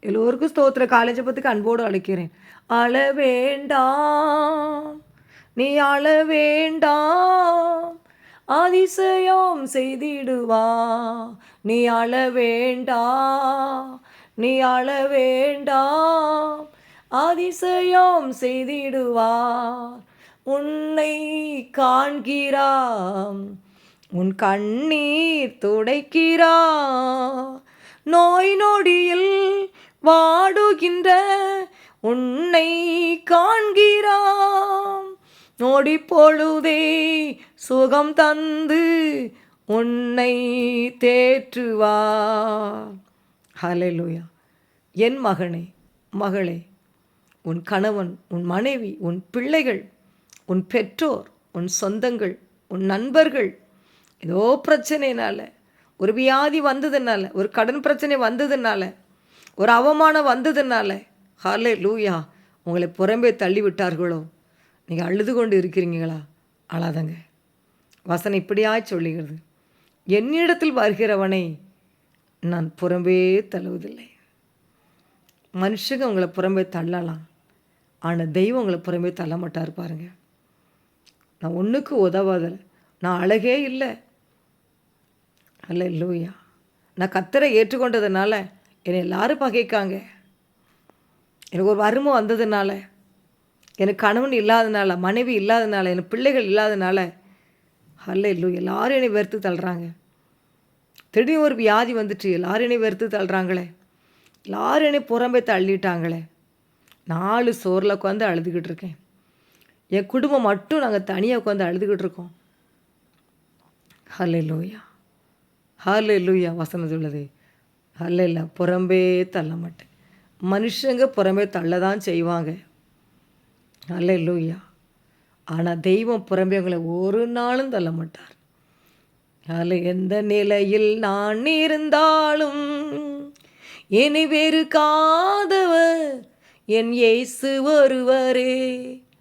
எல்லோருக்கும் ஸ்தோத்திர காலேஜை பற்றி அன்போடு அழைக்கிறேன். அழ வேண்டாம் நீ அழ வேண்டாம் அதிசயம் செய்திடுவா. நீ அழ வேண்டாம் நீ அழ வேண்டாம் அதிசயம் செய்திடுவார் உன்னை காண்கிறாம் உன் கண்ணீர் துடைக்கிறா நோய் நொடியில் வாடுகின்ற உன்னை காண்கிறாம். நொடி பொழுதே சுகம் தந்து உன்னை தேற்றுவா ஹலெலுயா என் மகனே மகளே உன் கணவன் உன் மனைவி உன் பிள்ளைகள் உன் பெற்றோர் உன் சொந்தங்கள் உன் நண்பர்கள். ஏதோ பிரச்சனைனால ஒரு வியாதி வந்ததுனால ஒரு கடன் பிரச்சனை வந்ததுனால ஒரு அவமானம் வந்ததுனால ஹாலே லூயா உங்களை புறம்பே தள்ளி விட்டார்களோ நீங்கள் அழுது கொண்டு இருக்கிறீங்களா? அழாதங்க. வசனம் இப்படியாய் சொல்லுகிறது. என்னிடத்தில் வருகிறவனை நான் புறம்பே தள்ளுவதில்லை. மனுஷங்க உங்களை புறம்பே தள்ளலாம். ஆனால் தெய்வம் உங்களை புறம்பே தள்ள மாட்டார் பாருங்க. நான் ஒன்றுக்கு உதவாதல். நான் அழகே இல்லை. அல்ல லூயா நான் கத்தரை ஏற்றுக்கொண்டதுனால என்னை எல்லாரும் பகைக்காங்க. எனக்கு ஒரு வறுமை வந்ததுனால எனக்கு கணவன் இல்லாதனால மனைவி இல்லாதனால எனக்கு பிள்ளைகள் இல்லாதனால அல்ல இல்லை எல்லாரும் என்னை வெறுத்து தள்ளுறாங்க. திடீர்னு ஒரு வியாதி வந்துட்டு எல்லாரும் என்னை வெறுத்து தள்ளுறாங்களே. எல்லாரும் என்னை புறம்பே தள்ளிட்டாங்களே. நாலு சோறில் உட்காந்து அழுதுகிட்டு இருக்கேன். என் குடும்பம் மட்டும் நாங்கள் தனியாக உட்காந்து அழுதுகிட்டு இருக்கோம். ஹலே லூயா ஹலே லூயா வசனம் உள்ளது அல்ல இல்லை புறம்பே தள்ள மாட்டேன். மனுஷங்க புறம்பே தள்ள தான் செய்வாங்க. அல்ல இல்லையா ஆனால் தெய்வம் புறம்பே உங்களை ஒரு நாளும் தள்ள மாட்டார். அதில் எந்த நிலையில் நான் இருந்தாலும் என்னை காதவர் என் ஏசு ஒருவரே.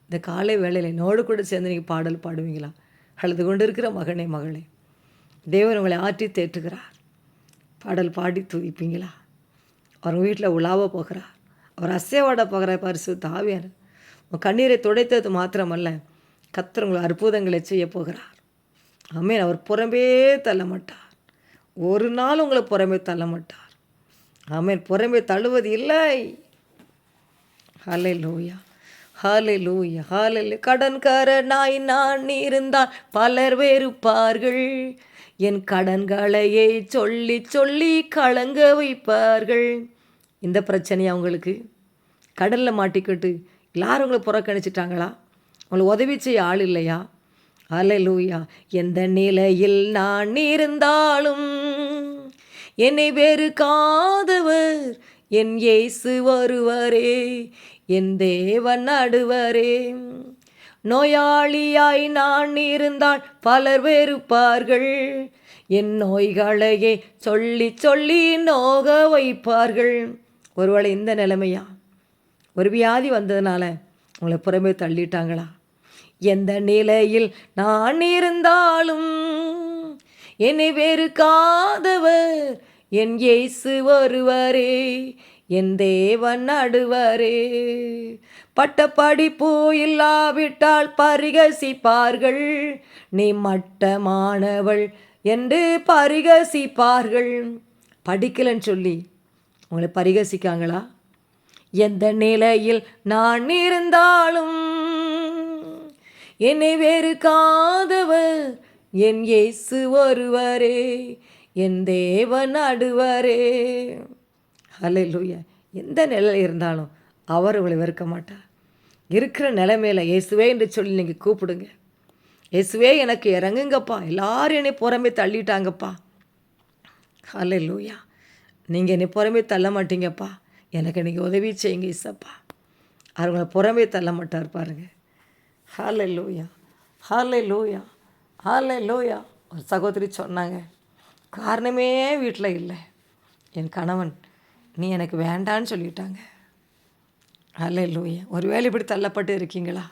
இந்த காலை வேளையில் என்னோடு கூட சேர்ந்து நீங்கள் பாடல் பாடுவீங்களா? அழுது கொண்டு இருக்கிற மகனே மகளே. தேவன் உங்களை ஆற்றி தேற்றுகிறார். பாடல் பாடி துதிப்பீங்களா அவர் வீட்டில் உலாவ போகிறார் அவர் அசைவாட போகிற பரிசு தாவியார் உன் கண்ணீரை துடைத்தது மாத்திரமல்ல கத்தர் உங்களை அற்புதங்களை செய்ய போகிறார். ஆமேன். அவர் புறம்பே தள்ள மாட்டார். ஒரு நாள் உங்களை புறம்பே தள்ள மாட்டார். ஆமேன். புறம்பே தள்ளுவது இல்லை. ஹலே லூயா ஹாலே லூயா ஹாலே கடன்காரனாய் நான் இருந்தால் பலர் வெறுப்பார்கள். என் கடன்களையே சொல்லி சொல்லி கலங்க வைப்பார்கள். இந்த பிரச்சனையை அவங்களுக்கு கடலில் மாட்டிக்கிட்டு எல்லாரும் உங்களை புறக்கணிச்சிட்டாங்களா? உங்களுக்கு உதவி செய்ய ஆள் இல்லையா? அலலூயா எந்த நிலையில் நான் இருந்தாலும் என்னை வெறுக்காதவர் என் ஏசு வருவரே. என் தேவன் நடுவரே. நோயாளியாய் நான் இருந்தால் பலர் வெறுப்பார்கள். என் நோய்களையே சொல்லி சொல்லி நோக வைப்பார்கள். ஒருவேளை இந்த நிலைமையா? ஒரு வியாதி வந்ததுனால உங்களை புறமே தள்ளிட்டாங்களா? எந்த நிலையில் நான் இருந்தாலும் என்னை வெறுக்காதவர். என் இயேசு ஒருவரே என் தேவன் நடுவரே. பட்ட படிப்பு இல்லாவிட்டால் பரிகசிப்பார்கள். நீ மட்டமானவள் என்று பரிகசிப்பார்கள். படிக்கலன்னு சொல்லி உங்களை பரிகசிக்காங்களா? எந்த நிலையில் நான் இருந்தாலும் என்னை வேறு காதவர். என் இயேசு ஒருவரே என் தேவன் நடுவரே லூயா எந்த நிலையில் இருந்தாலும் அவர் உங்களை வெறுக்க மாட்டார். இருக்கிற நிலைமையில் இயேசுவே என்று சொல்லி நீங்கள் கூப்பிடுங்க. இயேசுவே எனக்கு இறங்குங்கப்பா. எல்லாரும் என்னை புறமே தள்ளிட்டாங்கப்பா. ஹalleluya. நீங்கள் என்னை புறமே தள்ள மாட்டீங்கப்பா. எனக்கு நீங்கள் உதவி செய்யுங்க இசப்பா அவங்கள புறமே தள்ள மாட்டார் பாருங்க. ஹாலே லூயா ஹாலே லூயா ஹாலே லூயா ஒரு சகோதரி சொன்னாங்க. காரணமே வீட்டில் இல்லை. என் கணவன் நீ எனக்கு வேண்டான்னு சொல்லிட்டாங்க. அல்ல லூயா ஒருவேளை இப்படி தள்ளப்பட்டு இருக்கீங்களா?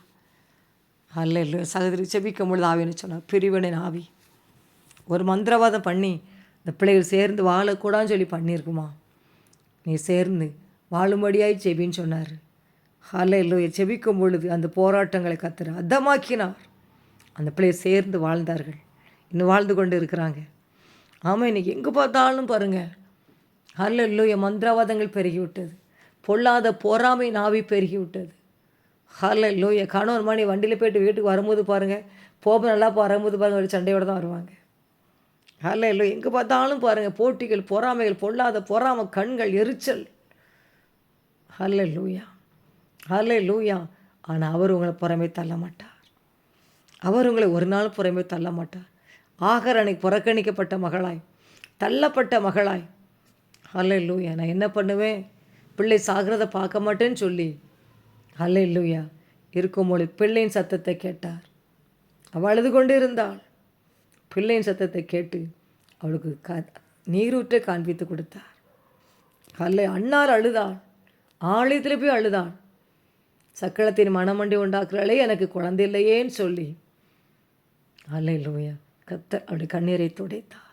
அல்ல இல்லை சகோதரி செபிக்கும் பொழுது ஆவின்னு சொன்னார். பிரிவினின் ஆவி. ஒரு மந்திரவாதம் பண்ணி இந்த பிள்ளைகள் சேர்ந்து வாழக்கூடாதுன்னு சொல்லி பண்ணியிருக்குமா? நீ சேர்ந்து வாழும்படியாய் செபின்னு சொன்னார். அல்ல லூயா செபிக்கும் பொழுது அந்த போராட்டங்களை கத்துற அதமாக்கினார். அந்த பிள்ளையை சேர்ந்து வாழ்ந்தார்கள். இன்னும் வாழ்ந்து கொண்டு இருக்கிறாங்க. ஆமாம் இன்றைக்கி எங்கே பார்த்தாலும் பாருங்கள் ஹல்ல லூயா மந்திரவாதங்கள் பெருகிவிட்டது. பொல்லாத பொறாமை நாவி பெருகிவிட்டது. ஹல்ல லூயா கணவன் மணி வண்டியில் போயிட்டு வீட்டுக்கு வரும்போது பாருங்கள் போக நல்லா வரும்போது பாருங்கள் ஒரு சண்டையோடு தான் வருவாங்க. ஹல்ல லூயா எங்கே பார்த்தாலும் பாருங்கள் போட்டிகள் பொறாமைகள் பொல்லாத பொறாமை கண்கள் எரிச்சல். ஹல்ல லூயா ஹல்ல லூயா ஆனால் அவர் உங்களை புறமே தள்ள மாட்டார். அவர் உங்களை ஒரு நாள் புறமே தள்ள மாட்டார். ஆகரனை புறக்கணிக்கப்பட்ட மகளாய் தள்ளப்பட்ட மகளாய் அல்ல லூயா நான் என்ன பண்ணுவேன்? பிள்ளை சாகிறத பார்க்க மாட்டேன்னு சொல்லி. ஹல்லே லூயா இருக்கும்பொழுது பிள்ளையின் சத்தத்தை கேட்டார். அவள் அழுது கொண்டு இருந்தாள். பிள்ளையின் சத்தத்தை கேட்டு அவளுக்கு க நீரூற்றை காண்பித்து கொடுத்தார். அல்ல அன்னார் அழுதாள். ஆலயத்தில் போய் அழுதாள். சக்களத்தின் மனமண்டி உண்டாக்குறாளே எனக்கு குழந்தை இல்லையேன்னு சொல்லி. அல்ல லூயா கத்த அப்படி கண்ணீரை துடைத்தார்.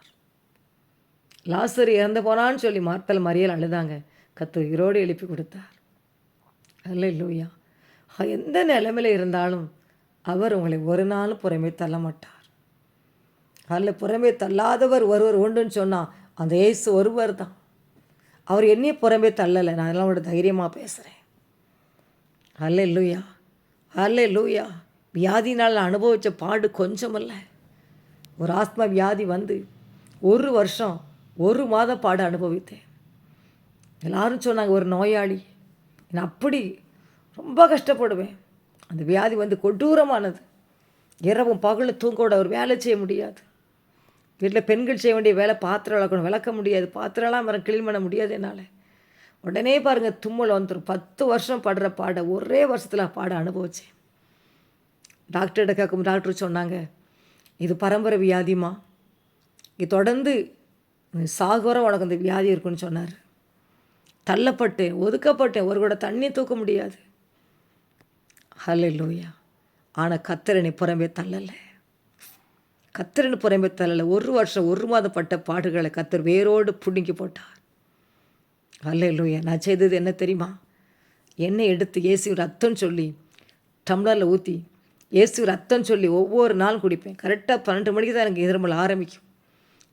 லாசர் இறந்து போனான்னு சொல்லி மார்த்தல் மறியல் அழுதாங்க. கத்து உயிரோடு எழுப்பி கொடுத்தார். அல்ல இல்லையா எந்த நிலைமையில் இருந்தாலும் அவர் உங்களை ஒரு நாளும் புறமே தள்ள மாட்டார். அல்ல புறமே தள்ளாதவர் ஒருவர் உண்டுன்னு சொன்னால் அந்த ஏசு ஒருவர் தான். அவர் என்னையும் புறமே தள்ளலை. நான் அதெல்லாம் அவரோட தைரியமாக பேசுகிறேன் அல்ல லூயா அல்ல லூயா வியாதினால் நான் அனுபவித்த பாடு கொஞ்சமல்ல. ஒரு ஆஸ்மா வியாதி வந்து ஒரு வருஷம் ஒரு மாத பாடு அனுபவித்தேன். எல்லாரும் சொன்னாங்க ஒரு நோயாளி. நான் அப்படி ரொம்ப கஷ்டப்படுவேன். அந்த வியாதி வந்து கொடூரமானது. இரவும் பகலும் தூங்கோட ஒரு வேலை செய்ய முடியாது. வீட்டில் பெண்கள் செய்ய வேண்டிய வேலை பாத்திரம் விளக்கணும். விளக்க முடியாது. பாத்திரம்லாம் வர க்ளீன் பண்ண முடியாது என்னால். உடனே பாருங்கள் தும்மல் வந்துடும் பத்து வருஷம் படுற பாடை ஒரே வருஷத்தில் பாட அனுபவிச்சேன். டாக்டர்கிட்ட கேட்கும் டாக்டர் சொன்னாங்க இது பரம்பரை வியாதிமா இது தொடர்ந்து சாகுரம் உனக்கு அந்த வியாதி இருக்குன்னு சொன்னார். தள்ளப்பட்டேன் ஒதுக்கப்பட்டேன் ஒரு கூட தண்ணி தூக்க முடியாது. ஹலே லூயா ஆனால் கத்திரனை புறம்பே தள்ளலை. கத்திரன் புறம்பே தள்ளலை. ஒரு வருஷம் ஒரு மாதம் பட்ட பாடுகளை கத்தர் வேரோடு பிடுங்கி போட்டார். ஹலே லூயா நான் செய்தது என்ன தெரியுமா? என்னை எடுத்து ஏசி ரத்தம் சொல்லி டம்ளரில் ஊற்றி இயேசு ரத்தம் சொல்லி ஒவ்வொரு நாள் குடிப்பேன். கரெக்டாக பன்னெண்டு மணிக்கு தான் எனக்கு எதிர்மல் ஆரம்பிக்கும்.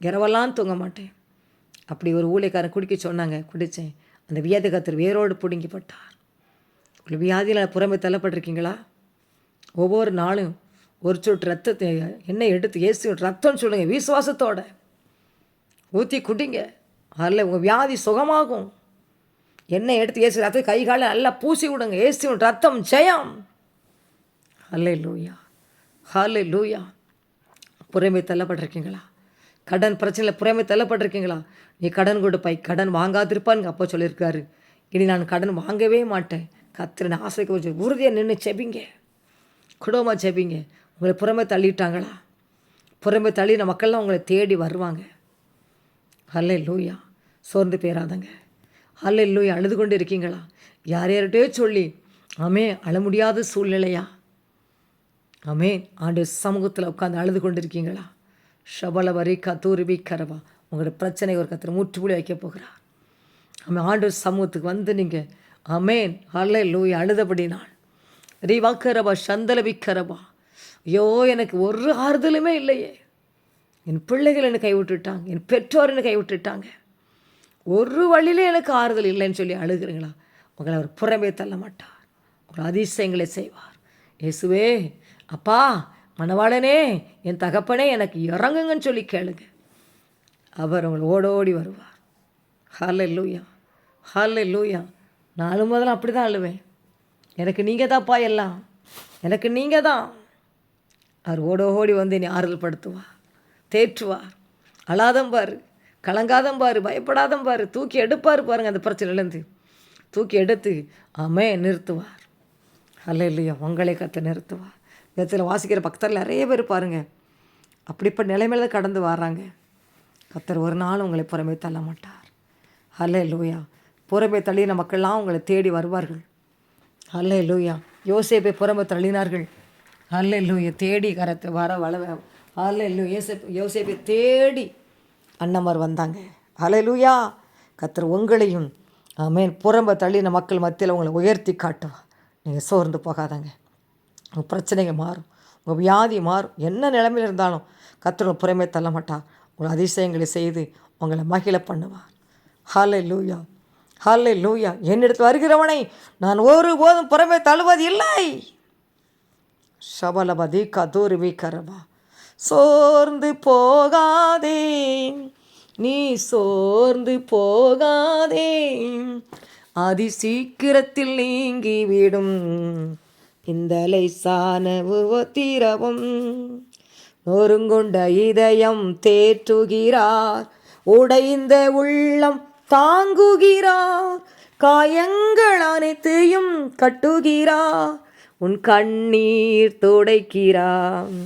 இரவெல்லாம் தூங்க மாட்டேன். அப்படி ஒரு ஊழியக்காரன் குடிக்க சொன்னாங்க. குடித்தேன் அந்த வியாதி வேரோடு பிடுங்கிப்பட்டார் ஒரு வியாதியில் புறம்பு தள்ளப்பட்டிருக்கீங்களா? ஒவ்வொரு நாளும் ஒரு சொட்டு ரத்தத்தை எண்ணெய் எடுத்து ஏசி ரத்தம் சொல்லுங்கள் விசுவாசத்தோட. ஊற்றி குடிங்க. அதில் உங்கள் வியாதி சுகமாகும். எண்ணெய் எடுத்து ஏசி ரத்தம் கை காலை நல்லா பூசி விடுங்க. ஏசி ரத்தம் ஜெயம். ஹலே லூயா ஹலே லூயா புறமை தள்ளப்பட்டிருக்கீங்களா? கடன் பிரச்சனையில் புறமே தள்ளப்பட்டிருக்கீங்களா? நீ கடன் கொடுப்பாய் கடன் வாங்காதிருப்பான்னு அப்போ சொல்லியிருக்காரு. இனி நான் கடன் வாங்கவே மாட்டேன். கத்திரன் ஆசைக்கு கொஞ்சம் உறுதியாக நின்று செபிங்க குடும்பமாக செபிங்க உங்களை புறமே தள்ளிட்டாங்களா? புறமை தள்ளின மக்கள்லாம் உங்களை தேடி வருவாங்க. அல்ல லூயா சோர்ந்து பேராதங்க அல்ல லூயா அழுது கொண்டு இருக்கீங்களா? யார் யார்கிட்டே சொல்லி ஆமே அழ முடியாத சூழ்நிலையா? ஆமே ஆண்டு சமூகத்தில் உட்காந்து அழுது கொண்டு இருக்கீங்களா? ஷபல வரி கத்தூரிபி கரவா உங்களோட பிரச்சனை ஒரு கத்திர முற்றுப்புள்ளி வைக்க போகிறார். நம்ம ஆண்டு சமூகத்துக்கு வந்து நீங்கள் அமேன் அல்ல லூய் அழுதபடி நான் ரீவாக்கரபா சந்தலபிக்கரபா ஐயோ எனக்கு ஒரு ஆறுதலுமே இல்லையே. என் பிள்ளைகள் என்னை கைவிட்டுட்டாங்க. என் பெற்றோர் என்னை கைவிட்டுட்டாங்க. ஒரு வழியிலே எனக்கு ஆறுதல் இல்லைன்னு சொல்லி அழுகிறீங்களா? உங்களை அவர் புறமே தள்ள மாட்டார். ஒரு அதிசயங்களை செய்வார். இயேசுவே அப்பா மணவாளனே என் தகப்பனே எனக்கு இறங்குங்கன்னு சொல்லி கேளுங்க. அவர் அவங்களை ஓடோடி வருவார். ஹால லூயா ஹால லூயா நாலு முதல்ல அப்படி தான் அழுவேன். எனக்கு நீங்கள் தான்ப்பா எல்லாம். எனக்கு நீங்கள் தான் அவர் ஓடோடி வந்து என்னை ஆறுதல் படுத்துவார் தேற்றுவார். அழாதம் பாரு. கலங்காதம் பாரு. பயப்படாதம் பாரு. தூக்கி எடுப்பார் பாருங்க அந்த பிரச்சனையிலேருந்து தூக்கி எடுத்து அமே நிறுத்துவார். அல்ல இல்லையா உங்களை கற்று நிறுத்துவார். வேதத்தில் வாசிக்கிற பக்தர்கள் நிறைய பேர் பாருங்கள் அப்படிப்பட்ட நிலைமையில தான் கடந்து வர்றாங்க. கத்தர் ஒரு நாள் உங்களை புறமே தள்ள மாட்டார். அல்ல லூயா புறமே தள்ளின மக்கள்லாம் உங்களை தேடி வருவார்கள். அல்ல லூயா யோசேப்பை புறமே தள்ளினார்கள். அல்ல லூயா தேடி கரத்து வர வள அல்ல லூ யோசேப் யோசேப்பை தேடி அண்ணமார் வந்தாங்க. அலையலூயா கத்தர் உங்களையும் ஆமேன். புறம்ப தள்ளின மக்கள் மத்தியில் உங்களை உயர்த்தி காட்டுவா நீங்கள் சோர்ந்து போகாதங்க. உங்கள் பிரச்சனைகள் மாறும். உங்கள் வியாதி மாறும். என்ன நிலைமையில் இருந்தாலும் கத்தர் புறமே தள்ள மாட்டார். உங்கள் அதிசயங்களை செய்து உங்களை மகிழ பண்ணுவார். ஹாலே லூயா ஹாலே லூயா என்னிடத்து வருகிறவனை நான் ஒரு போதும் புறமே தள்ளுவது இல்லை ஷபலபதி கதூர்வி கரவா சோர்ந்து போகாதே. நீ சோர்ந்து போகாதே. அதி சீக்கிரத்தில் நீங்கிவிடும் பிந்தலை சானவு உவத்திரவும் நொறுங்குண்ட இதயம் தேற்றுகிறார். உடைந்த உள்ளம் தாங்குகிறார். காயங்கள் அனைத்தையும் கட்டுகிறார். உன் கண்ணீர் துடைக்கிறான்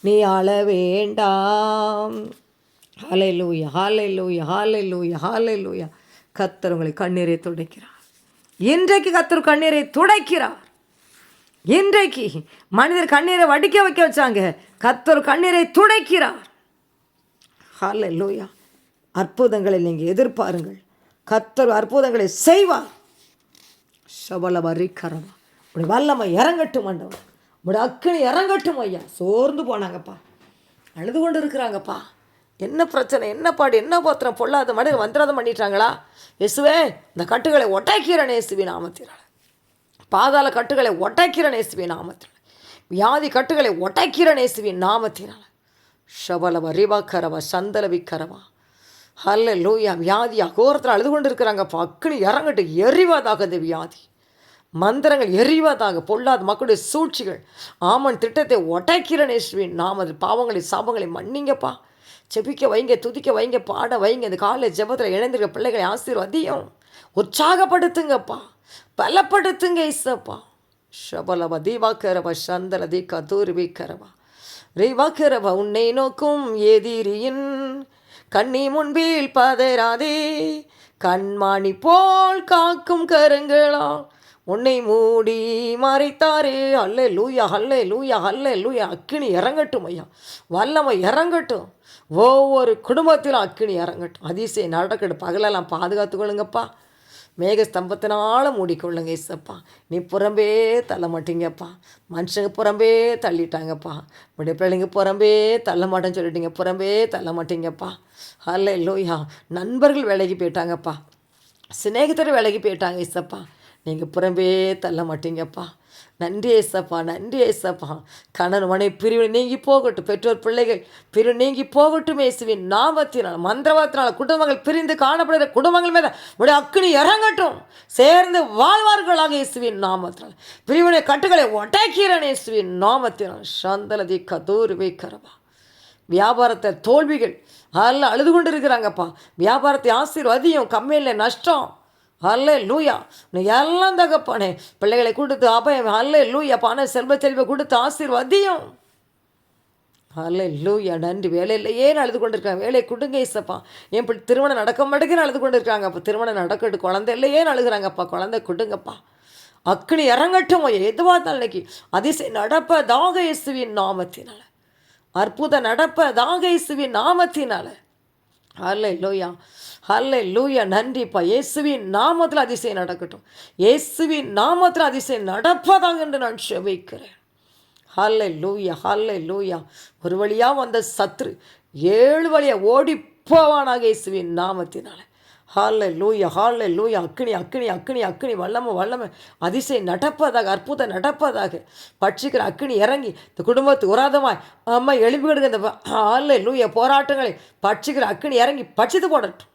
நீ அழ வேண்டாம். ஹாலை லூயா ஹாலை லூயா ஹாலை லூயா ஹாலை லூயா கத்தர் உங்களை கண்ணீரை துடைக்கிறார். இன்றைக்கு கத்தர் கண்ணீரை துடைக்கிறார். இன்றைக்கு மனிதர் கண்ணீரை வடிக்க வைக்க வச்சாங்க. கத்தர் கண்ணீரை துடைக்கிறார். ஹாலை லோயா அற்புதங்களை நீங்கள் எதிர்பாருங்கள். கத்தர் அற்புதங்களை செய்வார். சபல வரிக்கரமா உடைய வல்லமை இறங்கட்டும் ஆண்டவர். உடைய அக்கினி இறங்கட்டும் ஐயா. சோர்ந்து போனாங்கப்பா. அழுது கொண்டு இருக்கிறாங்கப்பா என்ன பிரச்சனை என்ன பாடு என்ன பாத்திரம் பொல்லாத மனிதர் மந்திரதம் பண்ணிட்டாங்களா? இயேசுவே இந்த கட்டுகளை ஒட்டாக்கிறேன் இயேசுவி நாமத்தினால. பாதாள கட்டுகளை ஒட்டாக்கிறேன் இயேசுவி நாமத்தினால் வியாதி கட்டுகளை ஒட்டாக்கிறேன் இயேசுவி நாமத்தினால். ஷபலவ ரிவக்கரவ சந்தலவிக்கரவா அல்ல லூயா வியாதி அகோரத்தில் அழுது கொண்டு இருக்கிறாங்கப்பா அக்கினி இறங்கட்டு எரிவதாக இந்த வியாதி. மந்திரங்கள் எரிவதாக பொல்லாத மக்களுடைய சூழ்ச்சிகள். ஆமன் திட்டத்தை ஒட்டாக்கிறனேஸ்வின் நாம் அது பாவங்களை சாபங்களை மன்னிங்கப்பா. செபிக்க வைங்க துதிக்க வைங்க பாட வைங்க. இந்த காலை ஜெபத்தில் இணைந்திருக்க பிள்ளைகளை ஆசீர்வாதியும். உற்சாகப்படுத்துங்கப்பா. பலப்படுத்துங்க இசப்பா ஷபலவ தீவாக்கரவ சந்தல தீக்கா தூர்விக்கரவா ரீவாக்கரவ உன்னை நோக்கும் எதிரியின் கண்ணி முன்பில் பதராதே கண்மாணி போல் காக்கும் கருங்களா உன்னை மூடி மறைத்தாரே. அல்லே லூயா அல்லே லூயா அல்லே லூயா அக்கினி இறங்கட்டும் ஐயா. வல்லமை இறங்கட்டும். ஒவ்வொரு குடும்பத்திலும் அக்கினி இறங்கட்டும். அதிசயம் நடக்கட்டும். பகலெல்லாம் பாதுகாத்துக்கொள்ளுங்கப்பா மேகஸ்தம்பத்தினால மூடிக்கொள்ளுங்க இசப்பா நீ புறம்பே தள்ள மாட்டீங்கப்பா. மனுஷங்க புறம்பே தள்ளிட்டாங்கப்பா. உடைய பிள்ளைங்க புறம்பே தள்ள மாட்டேன்னு சொல்லிட்டீங்க. புறம்பே தள்ள மாட்டீங்கப்பா. அல்ல இல்லையா நண்பர்கள் விலகி போயிட்டாங்கப்பா. சிநேகிதர் விலகி போயிட்டாங்க இசப்பா நீங்கள் புறம்பே தள்ள மாட்டீங்கப்பா. நன்றி ஏசப்பா நன்றி ஏசப்பா. கணன் மனை பிரிவு நீங்கி போகட்டும். பெற்றோர் பிள்ளைகள் பிரிவு நீங்கி போகட்டும் இயேசுவின் நாமத்தினால் மந்திரவாதத்தினால் குடும்பங்கள் பிரிந்து காணப்படுகிற குடும்பங்கள் மேலே உடைய அக்கினி இறங்கட்டும். சேர்ந்து வாழ்வார்களாக இயேசுவின் நாமத்தினால். பிரிவினை கட்டுகளை ஒட்டாக்கிறேன் இயேசுவின் நாமத்தினால். சந்தலதி கதூர் வைக்கிறவா வியாபாரத்தை தோல்விகள். அதில் அழுது கொண்டு இருக்கிறாங்கப்பா வியாபாரத்தை ஆசீர்வாதியும் கம்மியில் நஷ்டம். அல்ல லூயா நீ எல்லாம் தகப்பானே. பிள்ளைகளை கொடுத்து அபயம் அல்ல லூயா பண செல்வ செல்வ கொடுத்து ஆசீர்வாதியும். அல்ல லூயா நன்றி வேலையிலேயே அழுது கொண்டிருக்காங்க. வேலையை கொடுங்க இசப்பா என் இப்படி திருமணம் நடக்க மாட்டேங்குன்னு அழுது கொண்டு இருக்காங்க அப்போ திருமணம் நடக்கட்டு குழந்தை இல்லையே அழுகிறாங்கப்பா அழுகுறாங்கப்பா குழந்தை கொடுங்கப்பா. அக்னி இறங்கட்டும். எதுவாக இருந்தாலும் இன்னைக்கு அதிசய நடப்ப தாக இயேசுவின் நாமத்தினால. அற்புத நடப்பதாக இயேசுவின் நாமத்தினால. ஹல்லே லூயா ஹல்லே லூயா நன்றிப்பா இயேசுவின் நாமத்தில் அதிசயம் நடக்கட்டும். இயேசுவின் நாமத்தில் அதிசயம் நடப்பதாக என்று நான் செவிக்கிறேன் ஹல்லே லூயா ஹல்லே லூயா ஒரு வழியாக வந்த சத்ரு ஏழு வழியாக ஓடி போவானாக இயேசுவின் நாமத்தினால. ஹால்ல லூயா ஹால்ல லூயா அக்னி அக்னி அக்னி அக்னி வல்லம வல்லம. அதிசயம் நடப்பதாக அற்புதம் நடப்பதாக. பட்சிக்கிற அக்னி இறங்கி இந்த குடும்பத்து உராதமாய் அம்மா எழுப்பி விடுங்க இந்த ஹால்ல லூயா போராட்டங்களை பட்சிக்கிற அக்னி இறங்கி பட்சித்து போடட்டும்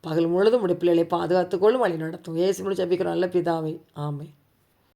பகல் முழுதும் உடைய பிள்ளைகளை பாதுகாத்துக்கொள்ளும் வழி நடத்தும். ஏசி முடிச்சு அப்பிக்கிறோம் நல்ல பிதாவை. ஆமை